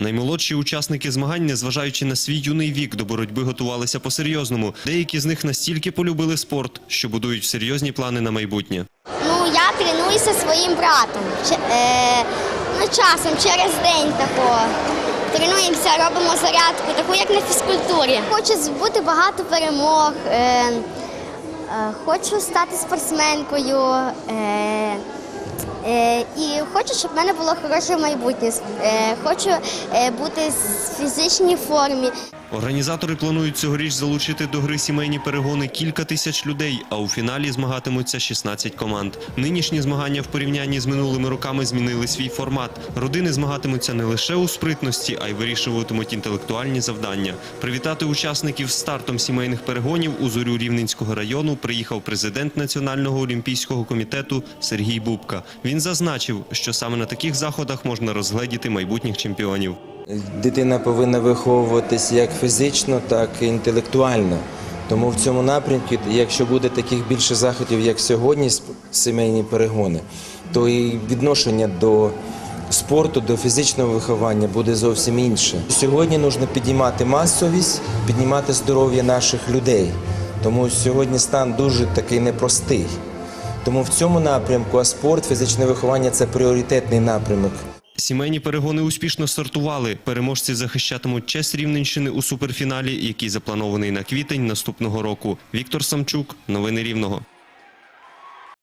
Наймолодші учасники змагань, незважаючи на свій юний вік, до боротьби готувалися по-серйозному. Деякі з них настільки полюбили спорт, що будують серйозні плани на майбутнє. Ну, я тренуюся своїм братом. Ч- е, ну, часом, через день такого. Тренуємося, робимо зарядку, таку як на фізкультурі. Хочу збути багато перемог. Е, е, хочу стати спортсменкою. Е, і хочу, щоб в мене було хороше майбутнє. Е, хочу е, бути в фізичній формі. Організатори планують цьогоріч залучити до гри сімейні перегони кілька тисяч людей, а у фіналі змагатимуться 16 команд. Нинішні змагання в порівнянні з минулими роками змінили свій формат. Родини змагатимуться не лише у спритності, а й вирішуватимуть інтелектуальні завдання. Привітати учасників стартом сімейних перегонів у зорю Рівненського району приїхав президент Національного олімпійського комітету Сергій Бубка. Він зазначив, що саме на таких заходах можна розгледіти майбутніх чемпіонів. Дитина повинна виховуватись як фізично, так і інтелектуально. Тому в цьому напрямку, якщо буде таких більше заходів, як сьогодні, сімейні перегони, то і відношення до спорту, до фізичного виховання буде зовсім інше. Сьогодні потрібно піднімати масовість, піднімати здоров'я наших людей. Тому сьогодні стан дуже такий непростий. Тому в цьому напрямку, а спорт, фізичне виховання це пріоритетний напрямок. Сімейні перегони успішно стартували. Переможці захищатимуть честь Рівненщини у суперфіналі, який запланований на квітень наступного року. Віктор Самчук, новини Рівного.